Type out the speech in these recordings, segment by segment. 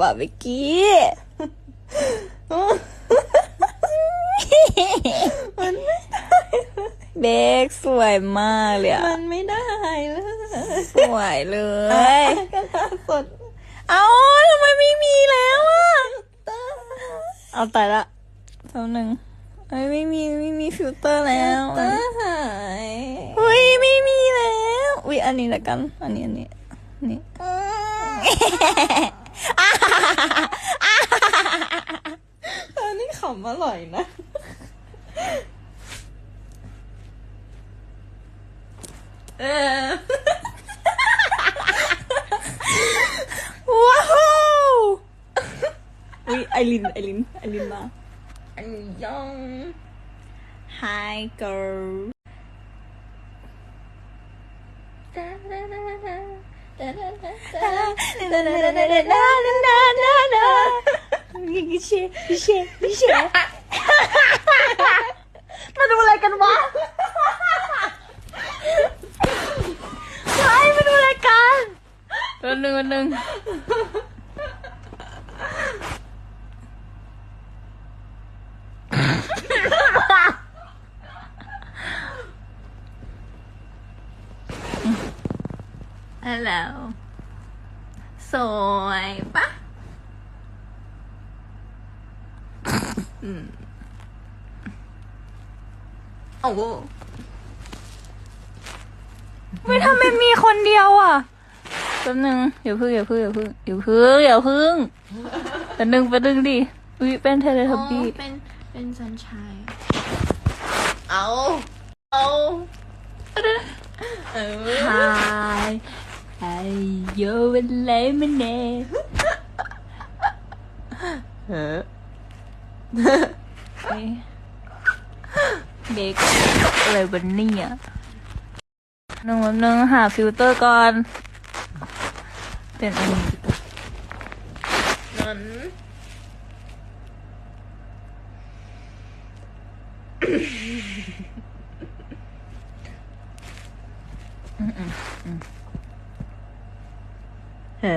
ว่ะเมื่อกี้มันไม่เบกสวยมากเลยอะมันไม่ได้เลยสวยเลยกระดาษสดเอาทำไมไม่มีแล้วอะตาเอาแต่ละแป๊บหนึ่งเอ้ยไม่มีไม่มีฟิลเตอร์แล้วตาหายเฮ้ยไม่มีแล้วอุ้ยอันนี้ละกัน อันนี้อันนี้อัน นี้อันนี้ขำอร่อยนะ เออว้าวอุ้ยไอรินไอรินไอรินมาอันนี้ยอง Hi girl พี่เชพี่เชพี่เชมาดูอะไรกันวะใช่มาดูอะไรกันตัวหนึ่งวันหนึ่ง ฮัลโหลสวยปะโอ้โหไม่ทำไมมีคนเดียวอะแป๊บนึงอย่าพึ่งอย่าพึ่งอย่าพึ่งอย่าพึ่งอย่าพึ่งแป๊บนึงแป๊บนึงดิอุ้ยเป็นเทเลทับบี้เป็นเป็นสันชายเอาเอาเออ Hi Hi yo เป็นไรมันเน่เออเฮ้ยเด็กอะไรบันนี่อะหนึ่งวันหนึ่งหาฟิลเตอร์ก่อน เป็นอันนี้นั้นเออ อุ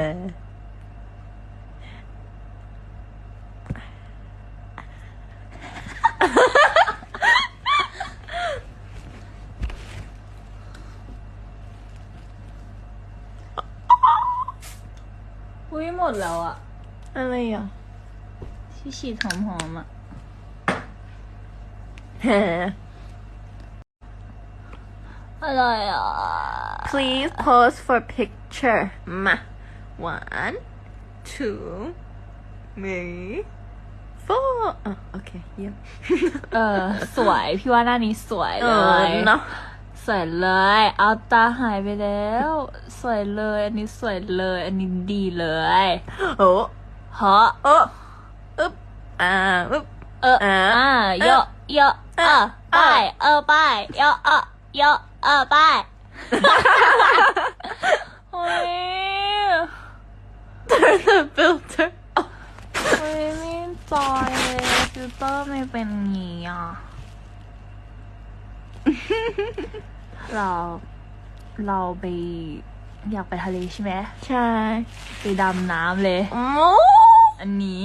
้ยหมดแล้วอะอะไรอะที่ฉีดหอมๆอะเฮ้อะไรอะ please pose for picture มา one two three four อะโอเค เยี่ยม เออ สวย พี่ว่าหน้านี้สวยเอเลอย เนาะ สวยเลย เอาตาหายไปแล้ว สวยเลย อันนี้สวยเลย อันนี้ดีเลยโอ้เพราะ โอ้อึ๊บ อ่า อึ๊บ เอออ่าอ่าเยอะเยอะเออไปเออไปเยอะเออเยอะเออไปโอ้ย turn the filter โอ้ยไม่จอยเลยฟิลเตอร์ไม่เป็นงี้อะ เราเราไปอยากไปทะเลใช่ไหมใช่ไปดำน้ำเลยโอ้อันนี้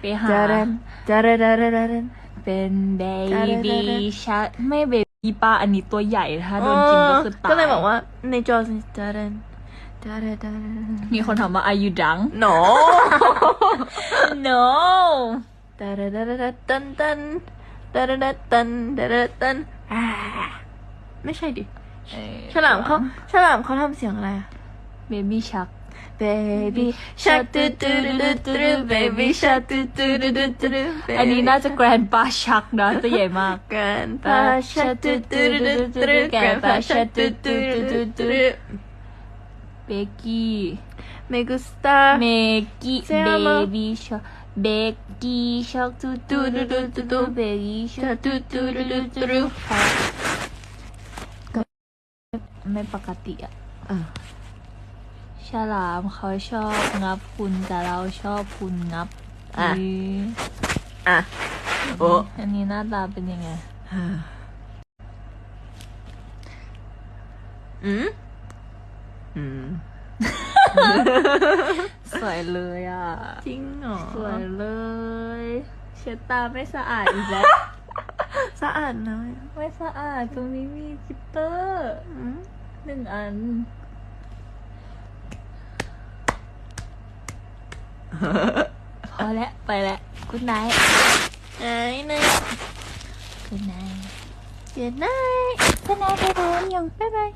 ไปหาจารันจารันจารันจารันเป็นเบได้ได้บี้ได้ชัดไม่เบบี้ป้าอันนี้ตัวใหญ่ถ้าโดนกินก็คือตายก็เลยบอกว่าในจอสิจารันจารันจารัน มีคนถามว่า are you drunk no no ตาดาดาดาตันตันตาดาดาตันตาดาตันอ่าไม่ใช่ดิฉลามเขาฉลามเขาทำเสียงอะไรอะเบบี้ชัก baby shark ตูตูตูตูตู baby shark ตูตูตูตูตูอันนี้น่าจะแกรนป้าชักนะตัวใหญ่มากกันปาชาตูตูตูตูตูกันปาชาตูตูตูตูตู เบกกี้ me gusta เมกี้เสียเบมาบี้ชักเบกกี้ชักตูตูตูตูตูตูเบบี้ชักตูตูตูตูตูไม่ปกติอะอะฉลามเขาชอบงับคุณแต่เราชอบคุณงับอะอุ๊ยอะโอ้อันนี้หน้าตาเป็นยังไงอืมอืม สวยเลยอะ จริงเหรอ สวยเลย เช็ดตาไม่สะอาดอีกแล้ว สะอาดนะไม่สะอาดตรงนี้มีจิตเตอร์อืมหนึ่งอันพอแล้วไปแล้วกุ๊ดไนท์ไอ้หนึ่งกุ๊ดไนท์เจ็ดไนกุ๊ดไนท์ไปดูยังบ๊ายบาย